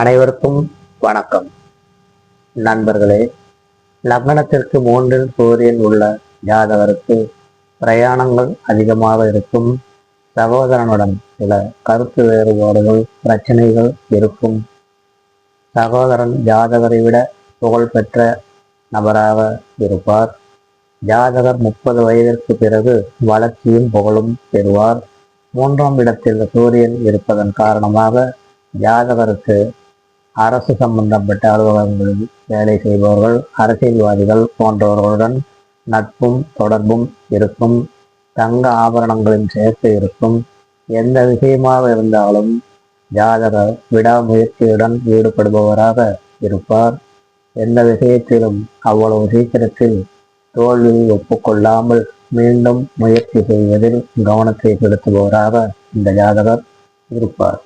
அனைவருக்கும் வணக்கம். நண்பர்களே லக்னத்திற்கு மூன்றில் சூரியன் உள்ள ஜாதகருக்கு பிரயாணங்கள் அதிகமாக இருக்கும். சகோதரனுடன் சில கருத்து வேறுபாடுகள் பிரச்சனைகள் இருக்கும். சகோதரன் ஜாதகரை விட புகழ்பெற்ற நபராக இருப்பார். ஜாதகர் முப்பது வயதிற்கு பிறகு வளர்ச்சியும் புகழும் பெறுவார். மூன்றாம் இடத்தில் சூரியன் இருப்பதன் காரணமாக ஜாதகருக்கு அரசு சம்பந்தப்பட்ட அலுவலகங்களில் வேலை செய்பவர்கள் அரசியல்வாதிகள் போன்றவர்களுடன் நட்பும் தொடர்பும் இருக்கும் தங்க ஆபரணங்களின் சேர்க்கை இருக்கும் எந்த விஷயமாக இருந்தாலும் ஜாதகர் விடாமுயற்சியுடன் ஈடுபடுபவராக இருப்பார். எந்த விஷயத்திலும் அவ்வளவு சீக்கிரத்தில் தோல்வியை ஒப்புக்கொள்ளாமல் மீண்டும் முயற்சி செய்வதில் கவனத்தை செலுத்துபவராக இந்த ஜாதகர் இருப்பார்.